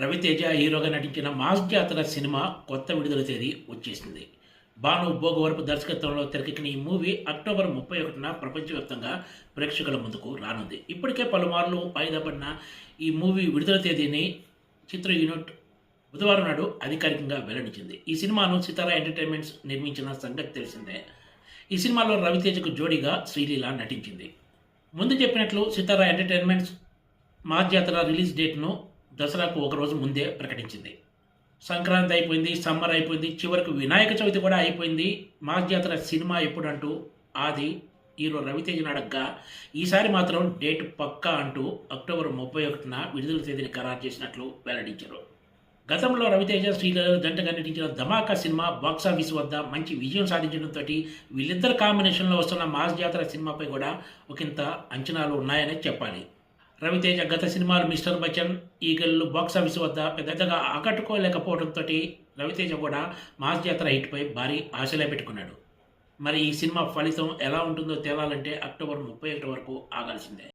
రవితేజ హీరోగా నటించిన మాస్ జాతర సినిమా కొత్త విడుదల తేదీ వచ్చేసింది. భాను భోగవరపు దర్శకత్వంలో తెరకెక్కిన ఈ మూవీ అక్టోబర్ ముప్పై ఒకటిన ప్రపంచవ్యాప్తంగా ప్రేక్షకుల ముందుకు రానుంది. ఇప్పటికే పలుమార్లు వాయిదా పడిన ఈ మూవీ విడుదల తేదీని చిత్ర యూనిట్ బుధవారం నాడు అధికారికంగా వెల్లడించింది. ఈ సినిమాను సితారా ఎంటర్టైన్మెంట్స్ నిర్మించిన సంగతి తెలిసిందే. ఈ సినిమాలో రవితేజకు జోడీగా శ్రీలీల నటించింది. ముందు చెప్పినట్లు Sitara entertainments Mass Jathara release డేట్ను దసరాకు ఒక రోజు ముందే ప్రకటించింది. సంక్రాంతి అయిపోయింది సమ్మర్ అయిపోయింది చివరకు వినాయక చవితి కూడా అయిపోయింది. మాస్ జాతర సినిమా ఎప్పుడంటూ ఆది హీరో రవితేజ నడగ్గా. ఈసారి మాత్రం డేట్ పక్కా అంటూ అక్టోబర్ ముప్పై ఒకటిన విడుదల తేదీని ఖరారు చేసినట్లు వెల్లడించారు. గతంలో రవితేజ శ్రీలీల జంటగా నటించిన ధమాకా సినిమా బాక్సాఫీస్ వద్ద మంచి విజయం సాధించడంతో వీళ్ళిద్దరు కాంబినేషన్లో వస్తున్న మాస్ జాతర సినిమాపై కూడా ఒకంత అంచనాలు ఉన్నాయనే చెప్పాలి. రవితేజ గత సినిమాలు మిస్టర్ బచ్చన్ ఈగల్లు బాక్సాఫీస్ వద్ద పెద్దగా ఆకట్టుకోలేకపోవడంతో రవితేజ కూడా మాస్ జాతర హిట్పై భారీ ఆశలే పెట్టుకున్నాడు. మరి ఈ సినిమా ఫలితం ఎలా ఉంటుందో తేలాలంటే అక్టోబర్ ముప్పై ఒకటి వరకు ఆగాల్సిందే.